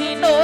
si no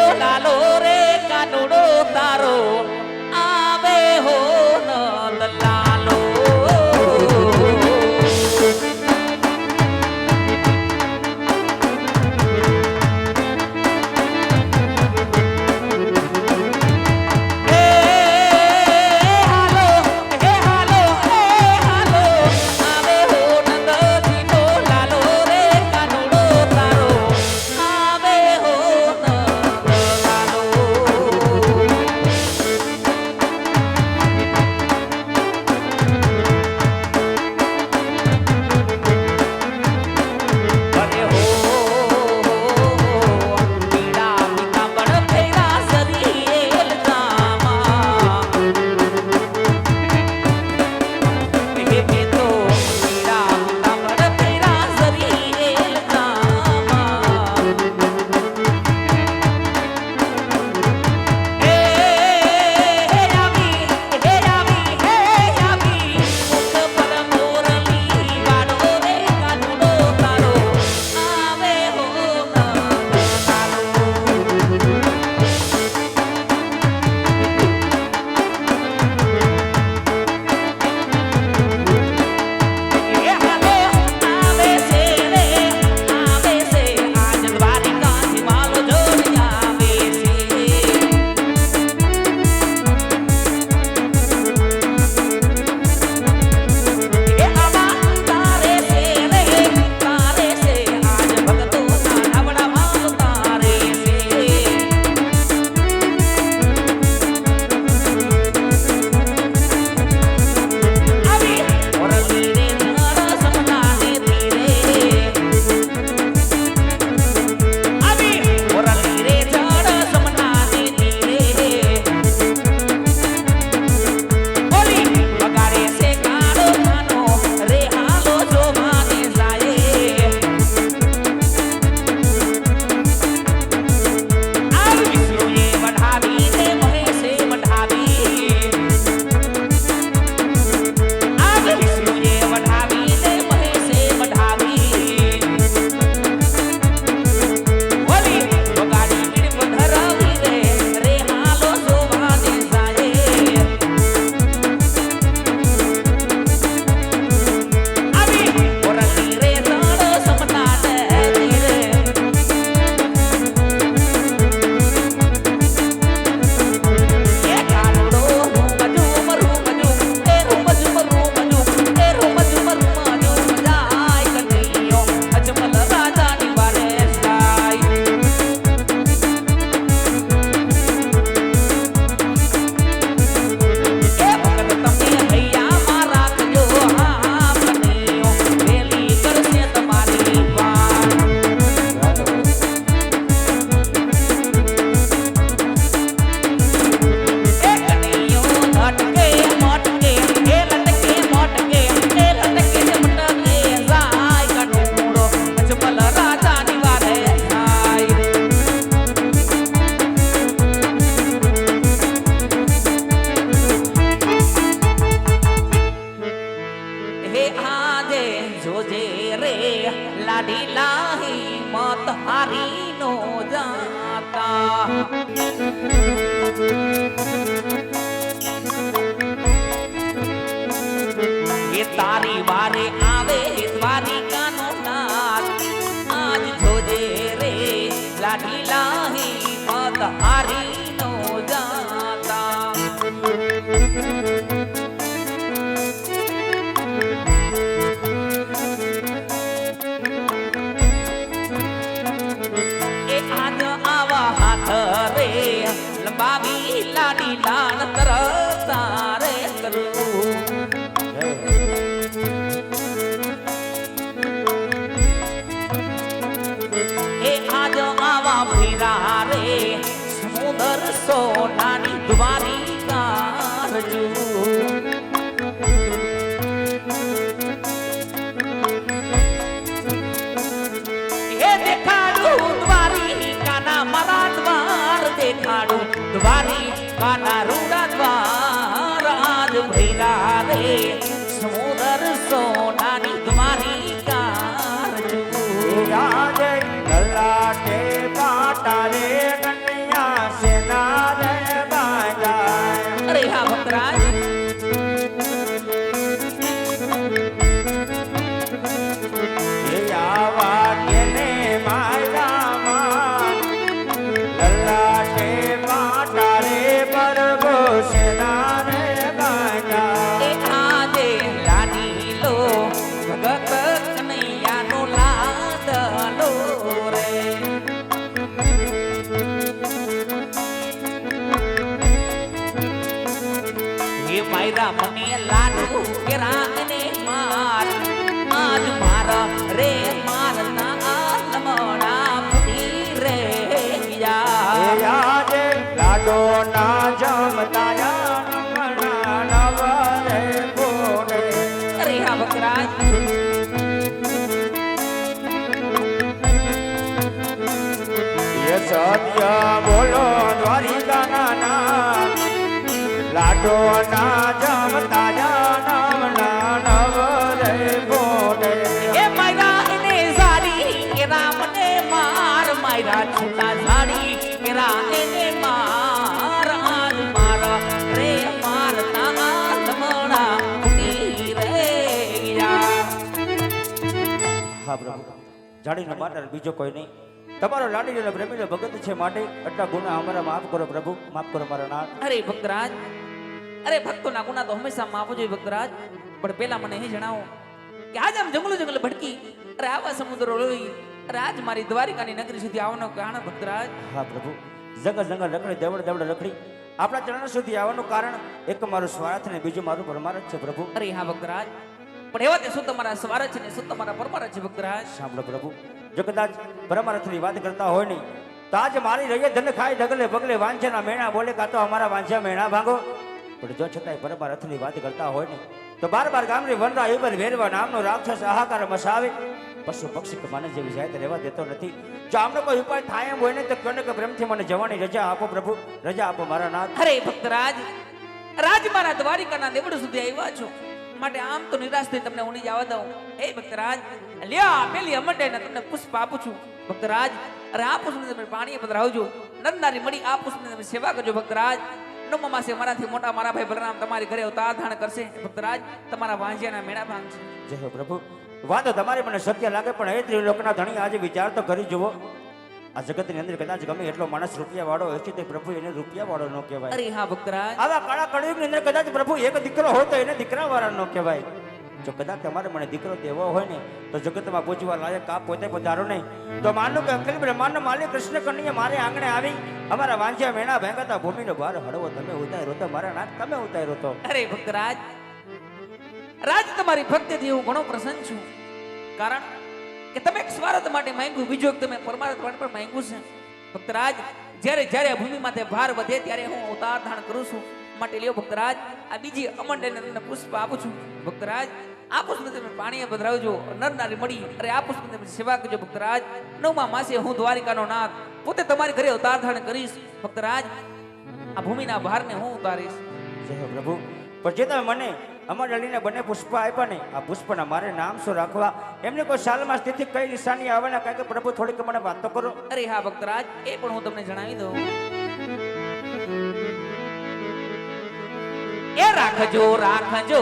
તારી વારે મારું દ્વારી કાના રૂડા દ્વાર આજ ભૈરા રે સમુદર સોનાની દ્વારી કાર જુરા જય કલાટે પાટા રે મને લાડુ કેરા એને માર. આજ મારા રે માર ના લમણા ફૂટી રે આજે લાડો ના જાણીને માતા બીજો કોઈ નહીં. તમારો લાડી અને પ્રેમીનો ભગત છે માટે એટલા ગુના અમારા માફ કરો પ્રભુ માફ કરો મારા નાથ. અરે ભક્તરાજ અરે ભક્તોના ગુના તો હંમેશા માફ જોઈએ ભક્તરાજ. પણ પેલા મને એ જણાવો કે આજ આમ જંગલો જંગલ ભટકી અરે આવા સમુદ્રો લોહી રાજ મારી દ્વારિકાની નગરી સુધી આવવાનો કારણ ભક્તરાજ? હા પ્રભુ જંગલ જંગલ રખડી દેવડ દેવડ રખડી. આપણા ચરણ સુધી આવવાનું કારણ એક મારું સ્વાર્થ ને બીજું મારું પરમારથ છે પ્રભુ. અરે હા ભક્તરાજ પણ એવા તે શું તમારા સ્વારથ છે ને શું તમારા પરમારા છે ભક્તરાજ સાંભળો પ્રભુ જો કદાચ પરમારથની વાત કરતા હોય નહીં તો આજ મારી રહીએ ધન ખાય ઢગલે પગલે વાંછાના મેણા બોલે કાં તો અમારા વાંછા મેણા ભાગો. પણ જો છતાંય પરમારથની વાત કરતા હોય નહીં તો બાર બાર ગામની વનરા ઉપર વેરવા નામનો રાક્ષસ આહાકાર મસાવે. પશુ પક્ષી કે માને જેવી જાય રહેવા દેતો નથી. જો આમનો કોઈ ઉપાય થાય એમ હોય ને તો કનક કે પ્રેમથી મને જવાની રજા આપો પ્રભુ રજા આપો મારા નાથ. અરે ભક્તરાજ રાજ મારા દ્વારિકાના દેવડ સુધી આવ્યા છો. માટે આમ તો નિરાશ થઈ તમને ઉણી જવા દઉં. હે ભક્તરાજ, લ્યા પેલી અમંડે ને તમને પુષ્પ આપું છું. ભક્તરાજ, અરે આ પુષ્પને તમે પાણી પધરાવજો. નરનારી મળી આ પુષ્પની તમે સેવા કરજો ભક્તરાજ. નમો માસે મારાથી મોટા મારા ભાઈ બલરામ તમારી ઘરે અવતાર ધારણ કરશે. ભક્તરાજ, તમારા વાંજિયાના મેળા ભાંગ છે. જય પ્રભુ. વાંધો તમારી મને સત્ય લાગે, પણ એ ત્રિલોકના ધણી આજે વિચાર તો કરી જુઓ. આ જગતની અંદર કદાચ ગમે એટલો માણસ રૂપિયા વાળો છે તે પ્રભુ એને રૂપિયા વાળો ન કહેવાય. અરે હા ભક્તરાજ. આવા કાળા કળયુગની અંદર કદાચ પ્રભુ એક દીકરો હોય તો એને દીકરા વાળા ન કહેવાય. જો કદાચ તમારે મને દીકરો દેવો હોય ને તો જગતમાં પૂછવા લાયક કાપ પોતે પધારો નહીં. તો માનું કે અખિલ બ્રહ્માંડ માલિક કૃષ્ણ કન્યા મારે આંગણે આવી અમારા વાંચ્યા મેણા ભેંગાતા ભૂમિનો ભાર હળવો તમે ઉતાર્યો તો મારા નાથ તમે ઉતાર્યો તો. અરે ભક્તરાજ રાજ તમારી ભક્તિથી હું ઘણો પ્રસન્ન છું. કારણ કે તમે સ્વાર્થ માટે માંગ્યું, બીજો તમે પરમાર્થ પણ માંગ્યું છે. ભક્તરાજ, જ્યારે જ્યારે આ ભૂમિ માથે ભાર વધે ત્યારે હું અવતાર ધારણ કરું છું. માટે લ્યો ભક્તરાજ, આ બીજી અમંડને તમને પુષ્પ આપું છું. ભક્તરાજ, આ પુષ્પ તમે પાણીએ પધરાવજો નર નારી મળી. અરે આ પુષ્પ તમે સેવા કરજો ભક્તરાજ. નવમા માસે હું દ્વારિકાનો નાથ પોતે તમારી ઘરે અવતાર ધારણ કરીશ. ભક્તરાજ, આ ભૂમિના ભારને હું ઉતારીશ. જય પ્રભુ. પણ જે તમે મને અમર અલીને બંને પુષ્પ આપ્યા નહીં. આ પુષ્પના મારે નામ શું રાખવા? એમને કોઈ સાલમાં સ્થિતિ કઈ નિશાની આવે ને કારણ કે પ્રભુ થોડીક મને વાત તો કરો. અરે હા, ભક્તરાજ, એ પણ હું તમને જણાવી દઉં. એ રાખજો રાખજો,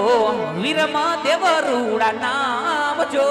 વીરમાં દેવરૂડા નામ જો.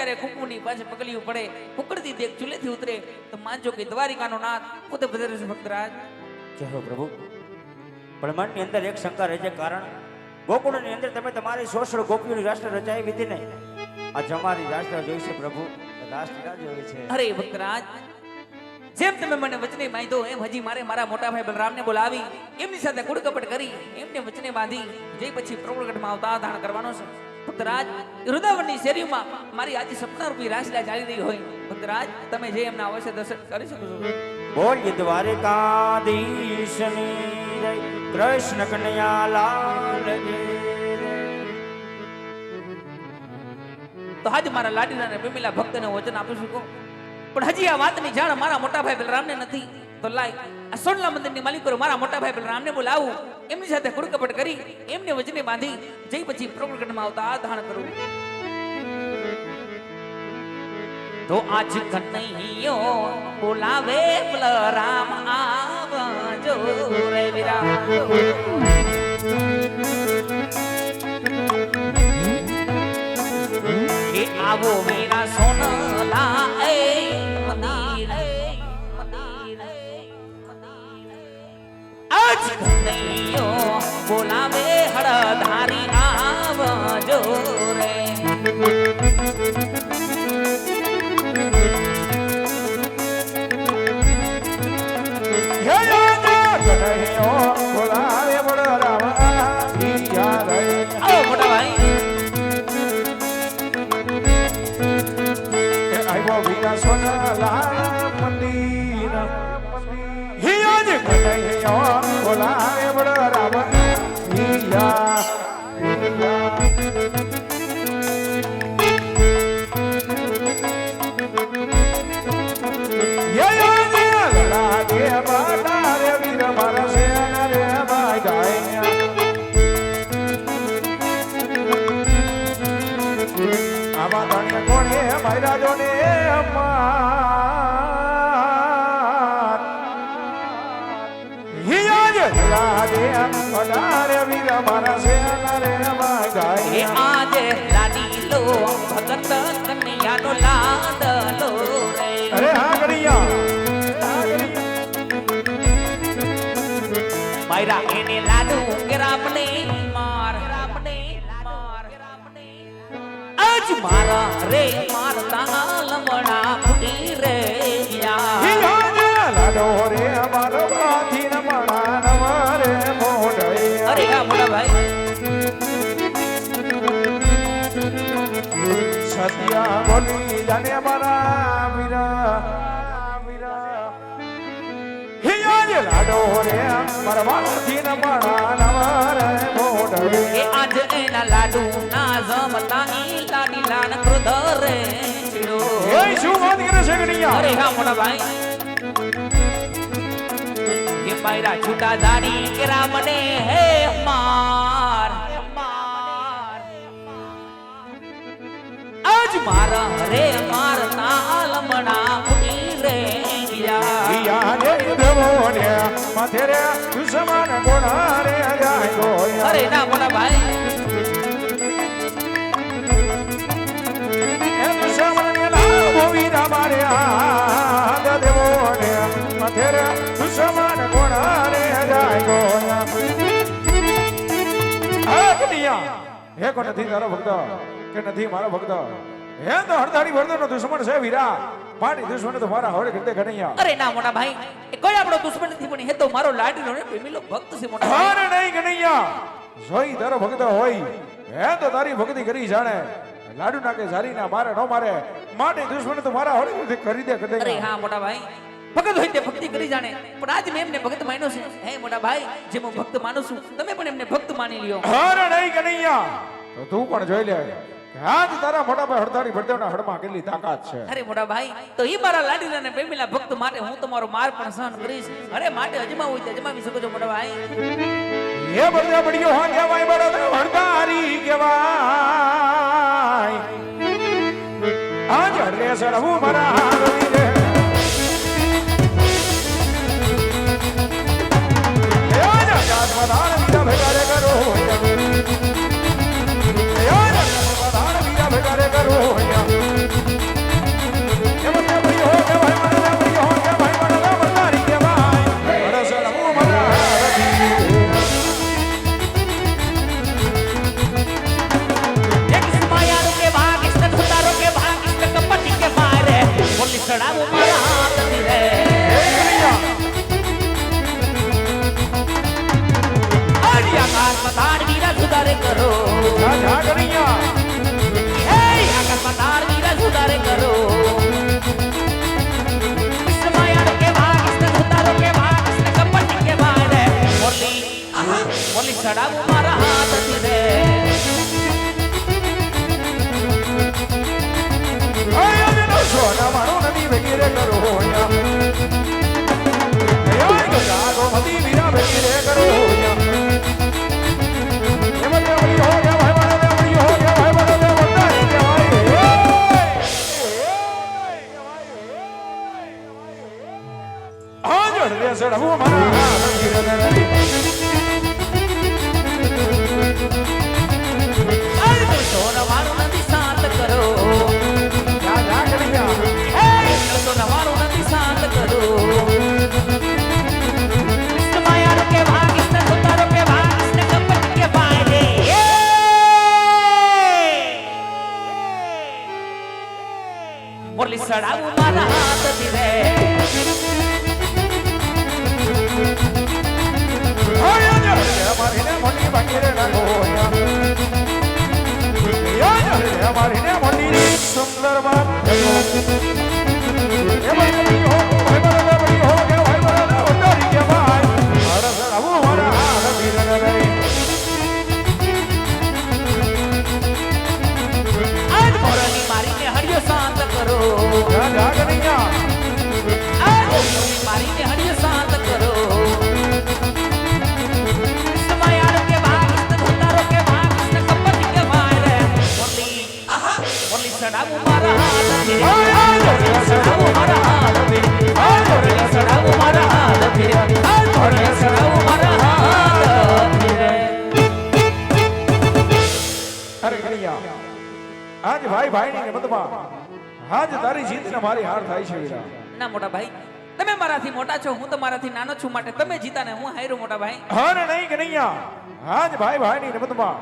જ્યારે કુકુની પાસે પગલીઓ પડે ઉકળતી દેખ ચૂલેથી ઉતરે તો માનજો કે દ્વારિકાનો નાથ પોતે ભદ્ર છે ભક્તરાજ. જય હો પ્રભુ. મનની અંદર એક શંકા રહે છે કારણ ગોકુળની અંદર તમે તમારી સોળ ગોપીઓની રાષ્ટ્ર રચાઈ વિધિ ને આ જમારી રાષ્ટ્ર જોઈ છે પ્રભુ રાષ્ટ્ર જોઈ છે. અરે ભક્તરાજ જેમ તમે મને વચને બાંધ્યો એમ હજી મારે મારા મોટા ભાઈ બલરામને બોલાવી એમની સાથે કુડકપટ કરી એમને વચને બાંધી જે પછી પ્રગટમાં આવતા ધારણ કરવાનો છે. ભક્તરાજ વૃંદાવનની શેરીમાં મારી આજે સપના રૂપી રાસલીલા ચાલી રહી હોય. ભક્તરાજ તમે જે એમના અવશ્ય દર્શન કરી શકો છો. બોલ દ્વારિકાધીશની કૃષ્ણ કનૈયા લાલ તો આજ મારા લાડીના અને પ્રેમીલા ભક્તને વચન આપી શકો પણ હજી આ વાતની જાણ મારા મોટા ભાઈ બલરામને નથી. તો લાય આ સોનલા મંદિરની માલિકો મારા મોટા ભાઈ બલરામને બોલાવું. એમની સાથે કુડકપટ કરી એમને વચને બાંધી જઈ પછી પ્રગટમાં આવતા આ કરું. તો આજ કનૈયો બોલાવે બલરામ આવજો રે વિરા કે આવો વીરા સોનલા એ આજ કનૈયો અમાર હિયાજ. લાગે અડારે વીર મારા સેના રે એ ગાય ભગત મારા રે મારતા લમણા ફૂટી રે લાડો રે અમારો હાથી ન મણા નવરે મોઢે અરે આ મોટા ભાઈ. સત્યા બોલી જાને મારા વીરા વીરા હિયાજ લાડો રે મારા આજ એના લાડુ ના જમતા લાન ક્રોધ રે ચીડો. શું વાત કરે છે કનૈયા? અરે હા મોટા ભાઈ. કે પાયરા છૂટા દાડી કેરા મને હે માર આજ મારા હરે માર તાલમણા ફૂટી રે રે માથે રે દુશ્મન કોણા રે અરે ના મોટા ભાઈ. હે કો નથી તારો ભક્ત કે નથી મારો ભક્ત હે તો હરદાડી વર્દનો દુશ્મન છે વીરા પાણી દુશ્મન તો મારા હોડે કરતે કનૈયા અરે ના, મોટા ભાઈ. એ કોઈ દુશ્મન નથી, પણ હે તો મારો લાડીનો ને પ્રેમીલો ભક્ત છે, મોટા હાર નહીં જોઈ તારો ભક્ત હોય, હે તો તારી ભક્તિ કરી જાણે. લાડુ નાખે ઝારી ના મારે નો મારે. માટે દુશ્મન તો મારા હોડે કરતે કરી દે અરે હા મોટા ભાઈ. ભગત હોય તે ભક્તિ કરી જાણે. પણ આજ મેં એમને ભગત માન્યો છે. હે મોટા ભાઈ જે હું ભક્ત માનું છું તમે પણ એમને ભક્ત માની લ્યો. હાર નહીં કનૈયા. તો તું પણ જોઈ લે આજ તારા મોટા ભાઈ હડતાળી ભરદેવના હડમાં કેટલી તાકાત છે. અરે મોટા ભાઈ તો ઈ મારા લાડીલા ને પ્રેમીલા ભક્ત માટે હું તમારો માર પણ સહન કરીશ. અરે માટે અજમાવું હોય તે અજમાવી શકો છો મોટા ભાઈ. એ બધે બડિયો હા કહેવાય બડો હડતારી કહેવાય. આજ હડલે સડવું મારા હારવી ભાઈ આ જોડ રે સડવું મારા હાથ ગીરે આજ તો સોના મારું સુંદર બાપ ભાઈ ભાઈની રમતમાં હાજ તારી જીતને મારી હાર થાય છે વીરા. ના મોટા ભાઈ તમે મારાથી મોટા છો હું તમારાથી નાનો છું માટે તમે જીતા ને હું હાર્યો મોટા ભાઈ? હારે નહીં કનૈયા હાજ ભાઈ ભાઈની રમતમાં.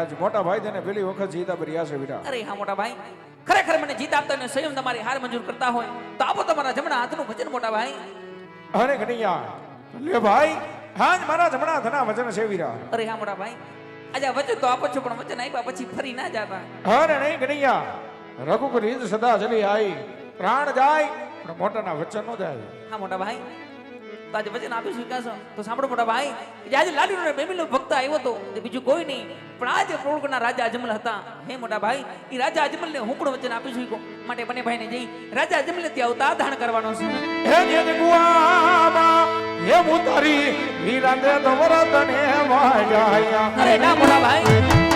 આજ મોટા ભાઈ તને પેલી વખત જીતા બર્યા છે વીરા. અરે હા મોટા ભાઈ ખરેખર મને જીત આપતા અને સ્વયં તમારી હાર મંજૂર કરતા હોય તો આપો તમારા જમણા હાથનું ભજન મોટા ભાઈ. અરે કનૈયા લે ભાઈ હાજ મારા જમણા હાથના વચન છે વીરા. અરે હા મોટા ભાઈ આજે વચન તો આપો છો પણ વચન આપ્યા પછી ફરી ના જાતા અરે નહીં કનૈયા રઘુકુળ રીત સદા ચલી આઈ. પ્રાણ જાય પણ મોટાના વચન નો જાય. હા મોટા ભાઈ. તો આજે વચન આપ્યું સ્વીકારશો તો સાંભળો મોટા ભાઈ. કે આજે લાડીનો નો બેમીનો ભક્ત આવ્યો તો તે બીજું કોઈ નહીં. પણ આજે પ્રોળકના રાજા અજમલ હતા. હે મોટા ભાઈ એ રાજા અજમલ ને હુંકડો વચન આપ્યું છું માટે બંને ભાઈને જઈ રાજા અજમલ ત્યાં અવતાર કરવાનો છે. હે જે ગુઆમાં હે મુતારી વીરા દે તો વરતને વાજાયા. અરે ના મોટા ભાઈ.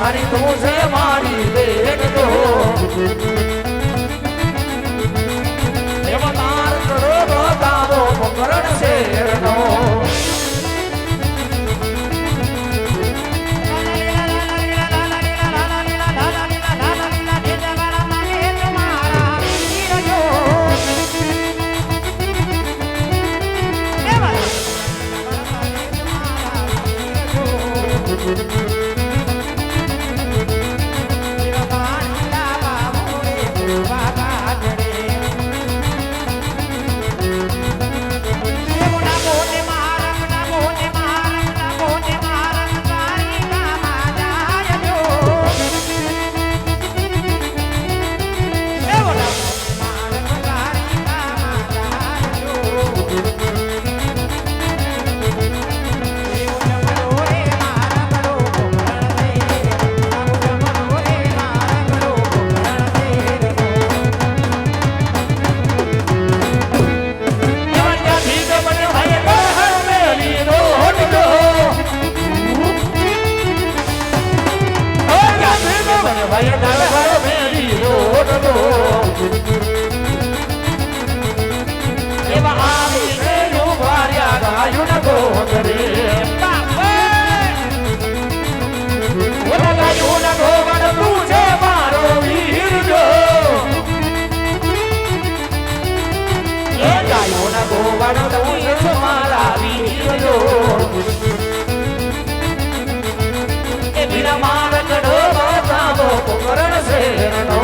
મારી તું છે મારી બેટ તો એમાં તાર કરો તારો મકરણ શેરનો. ડાય ડાય મેરી Thank you.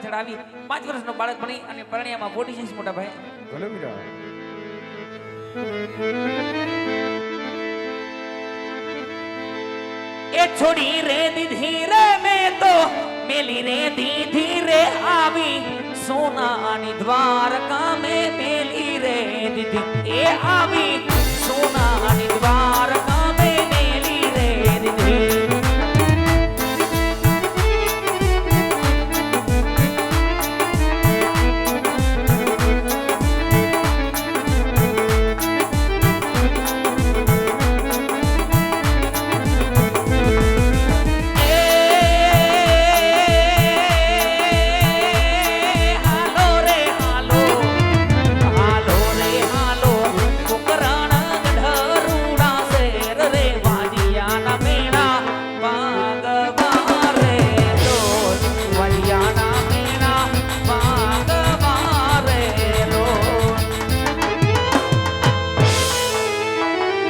પાછળ આવી પાંચ વર્ષનો બાળક ભણી અને પરણિયામાં મોટી છે મોટા ભાઈ. ભલે એ છોડી રે દીધી રે મેં તો મેલી રે દીધી રે આવી. સોનાની દ્વારકા મેં મેલી રે દીધી. એ આવી.